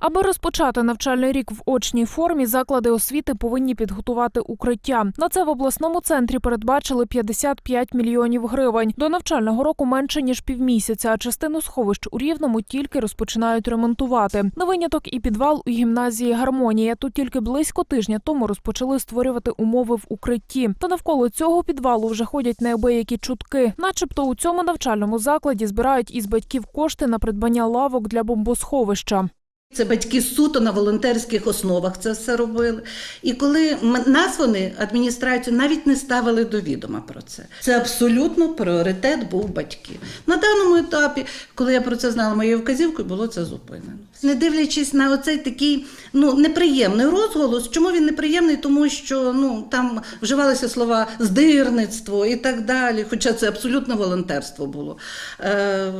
Аби розпочати навчальний рік в очній формі, заклади освіти повинні підготувати укриття. На це в обласному центрі передбачили 55 мільйонів гривень. До навчального року менше ніж півмісяця. А частину сховищ у рівному тільки розпочинають ремонтувати. На виняток і підвал у гімназії Гармонія. Тут тільки близько тижня тому розпочали створювати умови в укритті. Та навколо цього підвалу вже ходять неабиякі чутки. Начебто у цьому навчальному закладі збирають із батьків кошти на придбання лавок для бомбосховища. Це батьки суто на волонтерських основах це все робили. І коли нас вони, адміністрацію, навіть не ставили до відома про це. Це абсолютно пріоритет був батьків. На даному етапі, коли я про це знала моєю вказівкою, було це зупинено. Не дивлячись на оцей такий ну, неприємний розголос. Чому він неприємний? Тому що ну, там вживалися слова здирництво і так далі, хоча це абсолютно волонтерство було. Е,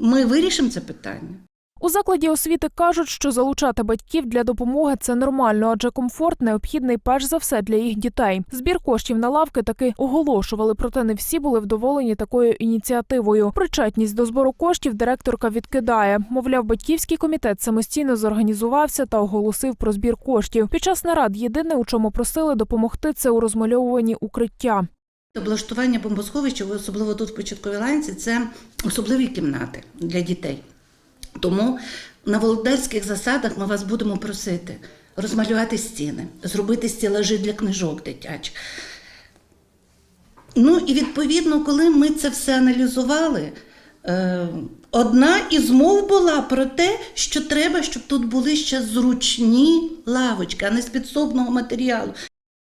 ми вирішимо це питання. У закладі освіти кажуть, що залучати батьків для допомоги це нормально, адже комфорт необхідний перш за все для їх дітей. Збір коштів на лавки таки оголошували, проте не всі були вдоволені такою ініціативою. Причетність до збору коштів директорка відкидає. Мовляв, батьківський комітет самостійно зорганізувався та оголосив про збір коштів. Під час нарад єдине, у чому просили допомогти, це у розмальовуванні укриття. Облаштування бомбосховища, особливо тут в початковій ланці, це особливі кімнати для дітей. Тому на волонтерських засадах ми вас будемо просити розмалювати стіни, зробити стілажі для книжок дитячих. Ну і відповідно, коли ми це все аналізували, е, одна із мов була про те, що треба, щоб тут були ще зручні лавочки, а не з підсобного матеріалу.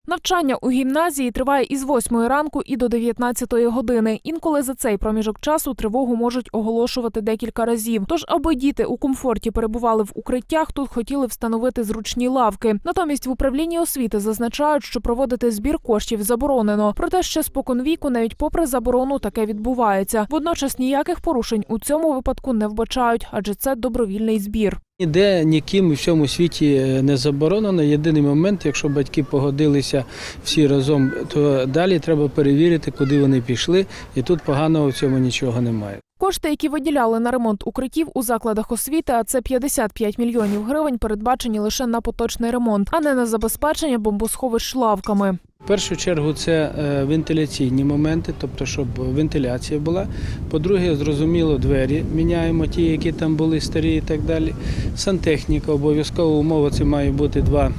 Навчання у гімназії триває із 8 ранку і до 19 години. Інколи за цей проміжок часу тривогу можуть оголошувати декілька разів. Тож, аби діти у комфорті перебували в укриттях, тут хотіли встановити зручні лавки. Натомість в управлінні освіти зазначають, що проводити збір коштів заборонено. Проте ще споконвіку, навіть попри заборону, таке відбувається. Водночас ніяких порушень у цьому випадку не вбачають, адже це добровільний збір. Ніде ніким у всьому світі е, не заборонено. Єдиний момент, якщо батьки погодилися всі разом, то далі треба перевірити, куди вони пішли, і тут поганого в цьому нічого немає. Кошти, які виділяли на ремонт укриттів у закладах освіти, а це 55 мільйонів гривень, передбачені лише на поточний ремонт, а не на забезпечення бомбосховищ лавками. В першу чергу це е, вентиляційні моменти, тобто, щоб вентиляція була. По-друге, зрозуміло, двері міняємо ті, які там були старі і так далі. Сантехніка, обов'язково умова це має бути два.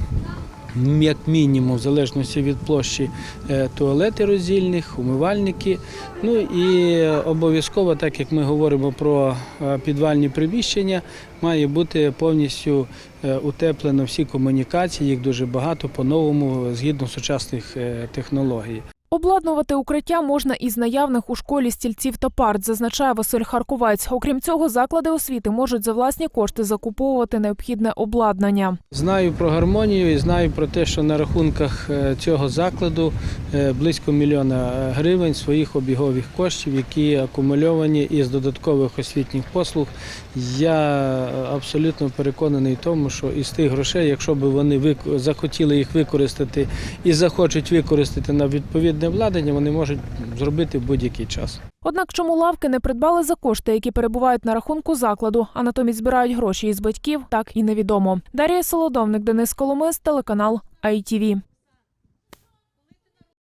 Як мінімум, в залежності від площі е, туалети роздільних, умивальники. Ну і обов'язково, так як ми говоримо про е, підвальні приміщення, має бути повністю е, утеплено всі комунікації, їх дуже багато по-новому, згідно сучасних технологій. Обладнувати укриття можна із наявних у школі стільців та парт, зазначає Василь Харковець. Окрім цього, заклади освіти можуть за власні кошти закуповувати необхідне обладнання. Знаю про гармонію і знаю про те, що на рахунках е, цього закладу е, близько мільйона е, гривень своїх обігових коштів, які акумульовані із додаткових освітніх послуг. Я абсолютно переконаний в тому, що із тих грошей, якщо б вони захотіли їх використати і захочуть використати на відповідне обладнання, вони можуть зробити в будь-який час. Однак, чому лавки не придбали за кошти, які перебувають на рахунку закладу, а натомість збирають гроші із батьків, так і невідомо. Дар'я Солодовник, Денис Коломис, телеканал ITV.